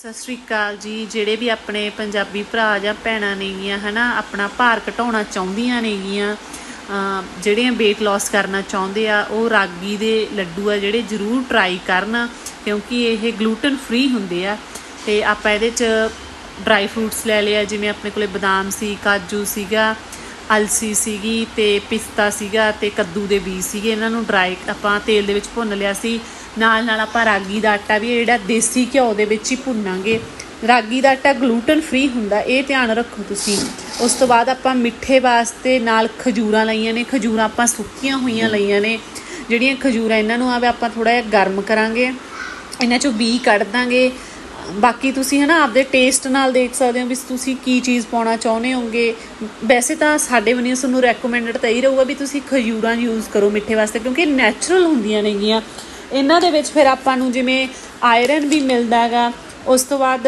ਸਤਿ ਸ਼੍ਰੀ ਅਕਾਲ ਜੀ। ਜਿਹੜੇ ਵੀ ਆਪਣੇ ਪੰਜਾਬੀ ਭਰਾ ਜਾਂ ਭੈਣਾਂ ਨੇਗੀਆਂ ਹਨਾ, ਆਪਣਾ ਭਾਰ ਘਟਾਉਣਾ ਚਾਹੁੰਦੀਆਂ ਨੇਗੀਆਂ ਅਮ, ਜਿਹੜੀਆਂ weight loss ਕਰਨਾ ਚਾਹੁੰਦੇ ਆ, ਉਹ ਰਾਗੀ ਦੇ ਲੱਡੂ ਆ ਜਿਹੜੇ ਜ਼ਰੂਰ ਟਰਾਈ ਕਰਨ, ਕਿਉਂਕਿ ਇਹ ਗਲੂਟਨ ਫ੍ਰੀ ਹੁੰਦੇ ਆ। ਤੇ ਆਪਾਂ ਇਹਦੇ ਚ ਡਰਾਈ ਫਰੂਟਸ ਲੈ ਲਿਆ ਜਿਵੇਂ ਆਪਣੇ ਕੋਲੇ ਬਦਾਮ ਸੀ, ਕਾਜੂ ਸੀਗਾ, ਅਲਸੀ ਸੀਗੀ ਤੇ ਪਿਸਤਾ ਸੀਗਾ ਤੇ ਕੱਦੂ ਦੇ ਬੀਜ ਸੀਗੇ। ਇਹਨਾਂ ਨੂੰ ਡਰਾਈ ਆਪਾਂ ਤੇਲ ਦੇ ਵਿੱਚ ਭੁੰਨ ਲਿਆ ਸੀ। ਨਾਲ ਨਾਲ ਆਪਾਂ ਰਾਗੀ ਦਾ ਆਟਾ ਵੀ ਜਿਹੜਾ ਦੇਸੀ ਘਿਓ ਦੇ ਵਿੱਚ ਹੀ ਭੁੰਨਾਂਗੇ। ਰਾਗੀ ਦਾ ਆਟਾ ਗਲੂਟਨ ਫ੍ਰੀ ਹੁੰਦਾ, ਇਹ ਧਿਆਨ ਰੱਖੋ ਤੁਸੀਂ। ਉਸ ਤੋਂ ਬਾਅਦ ਆਪਾਂ ਮਿੱਠੇ ਵਾਸਤੇ ਨਾਲ ਖਜੂਰਾਂ ਲਈਆਂ ਨੇ, ਖਜੂਰਾਂ ਆਪਾਂ ਸੁੱਕੀਆਂ ਹੋਈਆਂ ਲਈਆਂ ਨੇ। ਜਿਹੜੀਆਂ ਖਜੂਰਾਂ ਇਹਨਾਂ ਨੂੰ ਆਵੇ ਆਪਾਂ ਥੋੜਾ ਜਿਹਾ ਗਰਮ ਕਰਾਂਗੇ, ਇਹਨਾਂ ਚੋਂ ਬੀ ਕੱਢ ਦਾਂਗੇ। ਬਾਕੀ ਤੁਸੀਂ ਹਨਾ ਆਪਦੇ ਟੇਸਟ ਨਾਲ ਦੇਖ ਸਕਦੇ ਹੋ ਵੀ ਤੁਸੀਂ ਕੀ ਚੀਜ਼ ਪਾਉਣਾ ਚਾਹੁੰਦੇ ਹੋਗੇ ਵੈਸੇ ਤਾਂ ਸਾਡੇ ਵੱਲੋਂ ਤੁਹਾਨੂੰ ਰეკਮੈਂਡਡ ਤਾਂ ਹੀ ਰਹੂਗਾ ਵੀ ਤੁਸੀਂ ਖਜੂਰਾਂ ਯੂਜ਼ ਕਰੋ ਮਿੱਠੇ ਵਾਸਤੇ, ਕਿਉਂਕਿ ਨੈਚੁਰਲ ਹੁੰਦੀਆਂ ਨੇਗੀਆਂ। ਇਹਨਾਂ ਦੇ ਵਿੱਚ ਫਿਰ ਆਪਾਂ ਨੂੰ ਜਿਵੇਂ ਆਇਰਨ ਵੀ ਮਿਲਦਾ ਹੈਗਾ, ਉਸ ਤੋਂ ਬਾਅਦ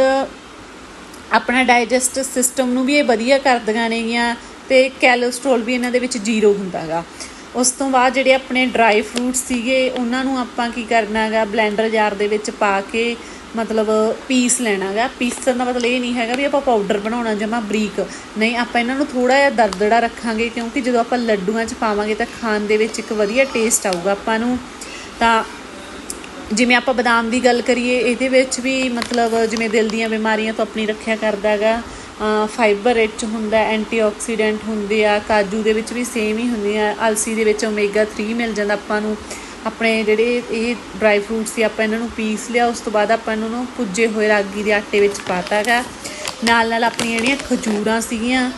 ਆਪਣਾ ਡਾਈਜੈਸਟ ਸਿਸਟਮ ਨੂੰ ਵੀ ਇਹ ਵਧੀਆ ਕਰਦੀਆਂ ਨੇਗੀਆਂ ਤੇ ਕੈਲਸਟ੍ਰੋਲ ਵੀ ਇਹਨਾਂ ਦੇ ਵਿੱਚ ਜ਼ੀਰੋ ਹੁੰਦਾ ਹੈਗਾ। ਉਸ ਤੋਂ ਬਾਅਦ ਜਿਹੜੇ ਆਪਣੇ ਡਰਾਈ ਫਰੂਟ ਸੀਗੇ, ਉਹਨਾਂ ਨੂੰ ਆਪਾਂ ਕੀ ਕਰਨਾ ਹੈਗਾ ਬਲੈਂਡਰ ਜਾਰ ਦੇ ਵਿੱਚ ਪਾ ਕੇ ਮਤਲਬ ਪੀਸ ਲੈਣਾ ਹੈਗਾ। ਪੀਸਣ ਦਾ ਮਤਲਬ ਇਹ ਨਹੀਂ ਹੈਗਾ ਵੀ ਆਪਾਂ ਪਾਊਡਰ ਬਣਾਉਣਾ ਜਮਾ ਬਰੀਕ। ਨਹੀਂ, ਆਪਾਂ ਇਹਨਾਂ ਨੂੰ ਥੋੜਾ ਜਿਹਾ ਦਰਦੜਾ ਰੱਖਾਂਗੇ ਕਿਉਂਕਿ ਜਦੋਂ ਆਪਾਂ ਲੱਡੂਆਂ 'ਚ ਪਾਵਾਂਗੇ ਤਾਂ ਖਾਣ ਦੇ ਵਿੱਚ ਇੱਕ ਵਧੀਆ ਟੇਸਟ ਆਊਗਾ ਆਪਾਂ ਨੂੰ। ਤਾਂ ਜਿਵੇਂ ਆਪਾਂ ਬਦਾਮ ਦੀ ਗੱਲ ਕਰੀਏ, ਇਹਦੇ ਵਿੱਚ ਵੀ ਮਤਲਬ ਜਿਵੇਂ ਦਿਲ ਦੀਆਂ ਬਿਮਾਰੀਆਂ ਤੋਂ ਆਪਣੀ ਰੱਖਿਆ ਕਰਦਾ ਹੈਗਾ। ਫਾਈਬਰ 'ਚ ਹੁੰਦਾ ਐਂਟੀਆਕਸੀਡੈਂਟ ਹੁੰਦੇ ਆ, ਕਾਜੂ ਦੇ ਵਿੱਚ ਵੀ ਸੇਮ ਹੀ ਹੁੰਦੀ ਆ, ਅਲਸੀ ਦੇ ਵਿੱਚ ਓਮੇਗਾ 3 ਮਿਲ ਜਾਂਦਾ ਆਪਾਂ ਨੂੰ। ਆਪਣੇ ਜਿਹੜੇ ਇਹ ਡਰਾਈ ਫਰੂਟਸ ਸੀ, ਆਪਾਂ ਇਹਨਾਂ ਨੂੰ ਪੀਸ ਲਿਆ, ਉਸ ਤੋਂ ਬਾਅਦ ਆਪਾਂ ਇਹਨਾਂ ਨੂੰ ਪੁੱਜੇ ਹੋਏ ਰਾਗੀ ਦੇ ਆਟੇ ਵਿੱਚ ਪਾਤਾ ਹੈਗਾ। ਨਾਲ ਨਾਲ ਆਪਣੀਆਂ ਜਿਹੜੀਆਂ ਖਜੂਰਾਂ ਸੀਗੀਆਂ,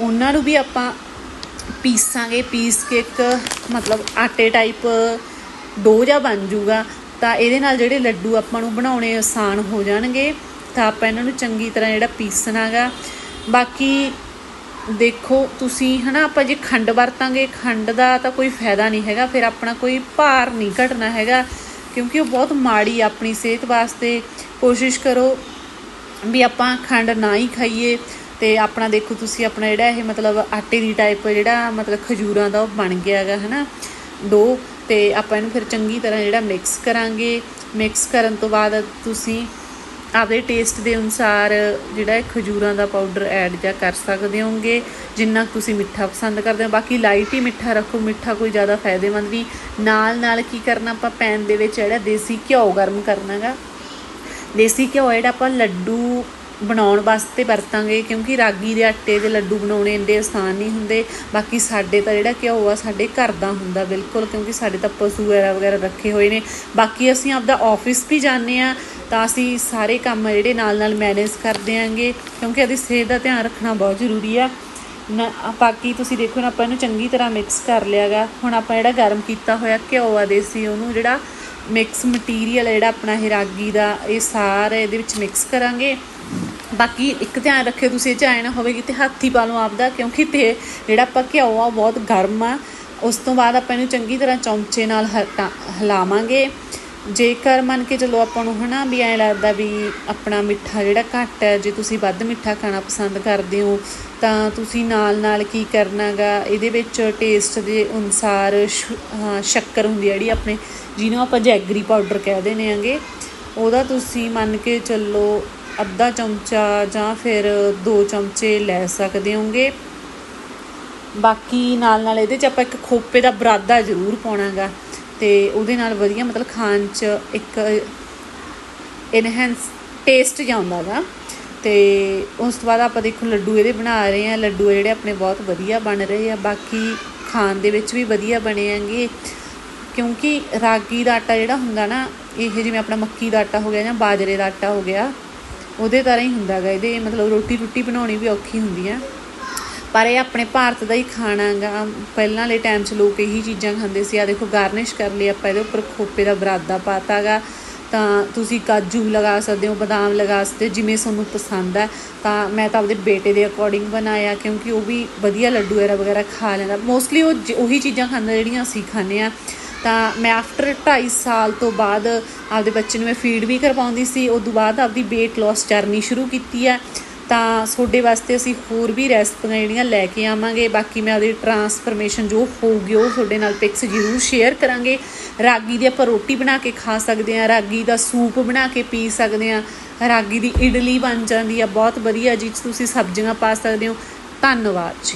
ਉਹਨਾਂ ਨੂੰ ਵੀ ਆਪਾਂ ਪੀਸਾਂਗੇ, ਪੀਸ ਕੇ ਇੱਕ ਮਤਲਬ ਆਟੇ ਟਾਈਪ ਡੋ ਜਿਹਾ ਬਣ ਜੂਗਾ ਤਾਂ ਇਹਦੇ ਨਾਲ ਜਿਹੜੇ ਲੱਡੂ ਆਪਾਂ ਨੂੰ ਬਣਾਉਣੇ ਆਸਾਨ ਹੋ ਜਾਣਗੇ, ਤਾਂ ਆਪਾਂ ਇਹਨਾਂ ਨੂੰ ਚੰਗੀ ਤਰ੍ਹਾਂ ਜਿਹੜਾ ਪੀਸਣਾਗਾ। ਬਾਕੀ ਦੇਖੋ, ਤੁਸੀਂ ਹਨਾ, ਆਪਾਂ ਜੇ ਖੰਡ ਵਰਤਾਂਗੇ, ਖੰਡ ਦਾ ਤਾਂ ਕੋਈ ਫਾਇਦਾ ਨਹੀਂ ਹੈਗਾ, ਫਿਰ ਆਪਣਾ ਕੋਈ ਭਾਰ ਨਹੀਂ ਘਟਣਾ ਹੈਗਾ, ਕਿਉਂਕਿ ਉਹ ਬਹੁਤ ਮਾੜੀ ਆਪਣੀ ਸਿਹਤ ਵਾਸਤੇ। ਕੋਸ਼ਿਸ਼ ਕਰੋ ਵੀ ਆਪਾਂ ਖੰਡ ਨਾ ਹੀ ਖਾਈਏ, ਤੇ ਆਪਣਾ ਦੇਖੋ, ਤੁਸੀਂ ਆਪਣਾ ਜਿਹੜਾ ਇਹ ਮਤਲਬ ਆਟੇ ਦੀ ਟਾਈਪ ਜਿਹੜਾ, ਮਤਲਬ ਖਜੂਰਾਂ ਦਾ ਉਹ ਬਣ ਗਿਆ ਹੈਗਾ ਹਨਾ। ਡੋ ਤੇ ਆਪਾਂ ਇਹਨੂੰ ਫਿਰ ਚੰਗੀ ਤਰ੍ਹਾਂ ਜਿਹੜਾ ਮਿਕਸ ਕਰਾਂਗੇ। ਮਿਕਸ ਕਰਨ ਤੋਂ ਬਾਅਦ ਤੁਸੀਂ ਆਪਦੇ ਟੇਸਟ ਦੇ ਅਨੁਸਾਰ ਜਿਹੜਾ ਇਹ ਖਜੂਰਾਂ ਦਾ ਪਾਊਡਰ ਐਡ ਜਾਂ ਕਰ ਸਕਦੇ ਹੋਗੇ ਜਿੰਨਾ ਤੁਸੀਂ ਮਿੱਠਾ ਪਸੰਦ ਕਰਦੇ ਹੋ। ਬਾਕੀ ਲਾਈਟ ਹੀ ਮਿੱਠਾ ਰੱਖੋ। ਮਿੱਠਾ ਕੋਈ ਜ਼ਿਆਦਾ ਫਾਇਦੇਮੰਦ ਨਹੀਂ। ਨਾਲ ਨਾਲ ਕੀ ਕਰਨਾ ਆਪਾਂ ਪੈਨ ਦੇ ਵਿੱਚ ਜਿਹੜਾ ਦੇਸੀ ਘਿਓ ਗਰਮ ਕਰਨਾਗਾ ਦੇਸੀ ਘਿਓ ਜਿਹੜਾ ਆਪਾਂ ਲੱਡੂ ਬਣਾਉਣ ਵਾਸਤੇ ਵਰਤਾਂਗੇ, ਕਿਉਂਕਿ ਰਾਗੀ ਦੇ ਆਟੇ ਦੇ ਲੱਡੂ ਬਣਾਉਣੇ ਇੰਨੇ ਆਸਾਨ ਨਹੀਂ ਹੁੰਦੇ। ਬਾਕੀ ਸਾਡੇ ਤਾਂ ਜਿਹੜਾ ਘਿਓ ਆ, ਸਾਡੇ ਘਰ ਦਾ ਹੁੰਦਾ ਬਿਲਕੁਲ, ਕਿਉਂਕਿ ਸਾਡੇ ਤਾਂ ਪਸ਼ੂ ਵਗੈਰਾ ਵਗੈਰਾ ਰੱਖੇ ਹੋਏ ਨੇ। ਬਾਕੀ ਅਸੀਂ ਆਪਦਾ ਆਫਿਸ ਵੀ ਜਾਂਦੇ ਆ ਤਾਂ ਅਸੀਂ ਸਾਰੇ ਕੰਮ ਜਿਹੜੇ ਨਾਲ ਨਾਲ ਮੈਨੇਜ ਕਰਦੇ ਆਂਗੇ ਕਿਉਂਕਿ ਇਹਦੀ ਸਿਹਤ ਦਾ ਧਿਆਨ ਰੱਖਣਾ ਬਹੁਤ ਜ਼ਰੂਰੀ ਆ। ਨਾ ਬਾਕੀ ਤੁਸੀਂ ਦੇਖੋ ਨਾ, ਆਪਾਂ ਇਹਨੂੰ ਚੰਗੀ ਤਰ੍ਹਾਂ ਮਿਕਸ ਕਰ ਲਿਆਗਾ ਹੁਣ ਆਪਾਂ ਜਿਹੜਾ ਗਰਮ ਕੀਤਾ ਹੋਇਆ ਘਿਓ ਆ, ਦੇਸੀ ਉਹਨੂੰ ਜਿਹੜਾ ਮਿਕਸ ਮਟੀਰੀਅਲ ਜਿਹੜਾ ਆਪਣਾ ਇਹ ਰਾਗੀ ਦਾ, ਇਹ ਸਾਰਾ ਇਹਦੇ ਵਿੱਚ ਮਿਕਸ ਕਰਾਂਗੇ। ਬਾਕੀ ਇੱਕ ਧਿਆਨ ਰੱਖਿਓ ਤੁਸੀਂ, ਇਹ ਚ ਆਏ ਨਾ ਹੋਵੇ ਕਿ ਤੇ ਹੱਥੀ ਪਾ ਲਓ ਆਪਦਾ, ਕਿਉਂਕਿ ਤੇ ਜਿਹੜਾ ਆਪਾਂ ਘਿਓ ਆ ਬਹੁਤ ਗਰਮ ਆ। ਉਸ ਤੋਂ ਬਾਅਦ ਆਪਾਂ ਇਹਨੂੰ ਚੰਗੀ ਤਰ੍ਹਾਂ ਚਮਚੇ ਨਾਲ ਹਿਲਾਵਾਂਗੇ। ਜੇਕਰ ਮੰਨ ਕੇ ਚਲੋ ਆਪਾਂ ਨੂੰ ਹਨਾ ਵੀ ਐਂ ਲੱਗਦਾ ਵੀ ਆਪਣਾ ਮਿੱਠਾ ਜਿਹੜਾ ਘੱਟ ਹੈ, ਜੇ ਤੁਸੀਂ ਵੱਧ ਮਿੱਠਾ ਖਾਣਾ ਪਸੰਦ ਕਰਦੇ ਹੋ, ਤਾਂ ਤੁਸੀਂ ਨਾਲ ਨਾਲ ਕੀ ਕਰਨਾਗਾ, ਇਹਦੇ ਵਿੱਚ ਟੇਸਟ ਦੇ ਅਨੁਸਾਰ ਸ਼ੱਕਰ ਹੁੰਦੀ ਹੈ ਜਿਹੜੀ ਆਪਣੇ, ਜਿਹਨੂੰ ਆਪਾਂ ਜੈਗਰੀ ਪਾਊਡਰ ਕਹਿ ਦਿੰਦੇ ਆਂਗੇ ਉਹਦਾ ਤੁਸੀਂ ਮੰਨ ਕੇ ਚੱਲੋ ਅੱਧਾ ਚਮਚਾ ਜਾਂ ਫਿਰ 2 ਚਮਚੇ ਲੈ ਸਕਦੇ ਹੋਗੇ। ਬਾਕੀ ਨਾਲ ਨਾਲ ਇਹਦੇ 'ਚ ਆਪਾਂ ਇੱਕ ਖੋਪੇ ਦਾ ਬਰਾਦਾ ਜ਼ਰੂਰ ਪਾਉਣਾਗਾ ਤੇ ਉਹਦੇ ਨਾਲ ਵਧੀਆ ਮਤਲਬ ਖਾਣ 'ਚ ਇੱਕ ਇਨਹੈਂਸ ਟੇਸਟ ਜਾਂਦਾਗਾ ਤੇ ਉਸ ਤੋਂ ਬਾਅਦ ਆਪਾਂ ਦੇਖੋ ਲੱਡੂ ਇਹਦੇ ਬਣਾ ਰਹੇ ਆ ਲੱਡੂ ਜਿਹੜੇ ਆਪਣੇ ਬਹੁਤ ਵਧੀਆ ਬਣ ਰਹੇ ਆ। ਬਾਕੀ ਖਾਣ ਦੇ ਵਿੱਚ ਵੀ ਵਧੀਆ ਬਣੇ ਆਂਗੇ ਕਿਉਂਕਿ ਰਾਗੀ ਦਾ ਆਟਾ ਜਿਹੜਾ ਹੁੰਦਾ ਨਾ, ਇਹ ਜਿਵੇਂ ਆਪਣਾ ਮੱਕੀ ਦਾ ਆਟਾ ਹੋ ਗਿਆ ਜਾਂ ਬਾਜਰੇ ਦਾ ਆਟਾ ਹੋ ਗਿਆ ਉਹਦੇ ਤਰ੍ਹਾਂ ਹੀ ਹੁੰਦਾ ਗਾ। ਇਹਦੇ ਮਤਲਬ ਰੋਟੀ ਰੋਟੀ ਬਣਾਉਣੀ ਵੀ ਔਖੀ ਹੁੰਦੀ ਆ। ਪਰ ਇਹ ਆਪਣੇ ਭਾਰਤ ਦਾ ਹੀ ਖਾਣਾ ਗਾ। ਪਹਿਲਾਂ ਵਾਲੇ ਟਾਈਮ 'ਚ ਲੋਕ ਇਹੀ ਚੀਜ਼ਾਂ ਖਾਂਦੇ ਸੀ। ਆ ਦੇਖੋ ਗਾਰਨਿਸ਼ ਕਰ ਲਈ ਆਪਾਂ, ਇਹਦੇ ਉੱਪਰ ਖੋਪੇ ਦਾ ਬਰਾਦਾ ਪਾਤਾਗਾ ਤਾਂ ਤੁਸੀਂ ਕਾਜੂ ਲਗਾ ਸਕਦੇ ਹੋ, ਬਦਾਮ ਲਗਾ ਸਕਦੇ ਜਿਵੇਂ ਤੁਹਾਨੂੰ ਪਸੰਦ ਹੈ ਤਾਂ ਮੈਂ ਤਾਂ ਆਪਦੇ ਬੇਟੇ ਦੇ ਅਕੋਰਡਿੰਗ ਬਣਾਇਆ, ਕਿਉਂਕਿ ਉਹ ਵੀ ਵਧੀਆ ਲੱਡੂ ਵਗੈਰਾ ਵਗੈਰਾ ਖਾ ਲੈਂਦਾ। ਮੋਸਟਲੀ ਉਹ ਉਹੀ ਚੀਜ਼ਾਂ ਖਾਂਦਾ ਜਿਹੜੀਆਂ ਅਸੀਂ ਖਾਂਦੇ ਆ। ਤਾਂ ਮੈਂ ਆਫਟਰ 2.5 ਸਾਲ ਤੋਂ ਬਾਅਦ ਆਪਦੇ ਬੱਚੇ ਨੂੰ ਮੈਂ ਫੀਡ ਵੀ ਕਰਵਾਉਂਦੀ ਸੀ ਉਸ ਤੋਂ ਬਾਅਦ ਆਪਦੀ weight loss ਜਰਨੀ ਸ਼ੁਰੂ ਕੀਤੀ ਹੈ। ਤਾਂ ਤੁਹਾਡੇ ਵਾਸਤੇ ਅਸੀਂ ਹੋਰ ਵੀ ਰੈਸਪੀਆਂ ਜਿਹੜੀਆਂ ਲੈ ਕੇ ਆਵਾਂਗੇ, ਬਾਕੀ ਮੈਂ ਉਹਦੀ ਟਰਾਂਸਫਰਮੇਸ਼ਨ ਜੋ ਹੋਊਗੀ ਉਹ ਤੁਹਾਡੇ ਨਾਲ ਪਿਕਸ ਜ਼ਰੂਰ ਸ਼ੇਅਰ ਕਰਾਂਗੇ। ਰਾਗੀ ਦੀ ਆਪਾਂ ਰੋਟੀ ਬਣਾ ਕੇ ਖਾ ਸਕਦੇ ਹਾਂ, ਰਾਗੀ ਦਾ ਸੂਪ ਬਣਾ ਕੇ ਪੀ ਸਕਦੇ ਹਾਂ, ਰਾਗੀ ਦੀ ਇਡਲੀ ਬਣ ਜਾਂਦੀ ਆ ਬਹੁਤ ਵਧੀਆ ਜਿਹ 'ਚ ਤੁਸੀਂ ਸਬਜ਼ੀਆਂ ਪਾ ਸਕਦੇ ਹੋ। ਧੰਨਵਾਦ ਜੀ।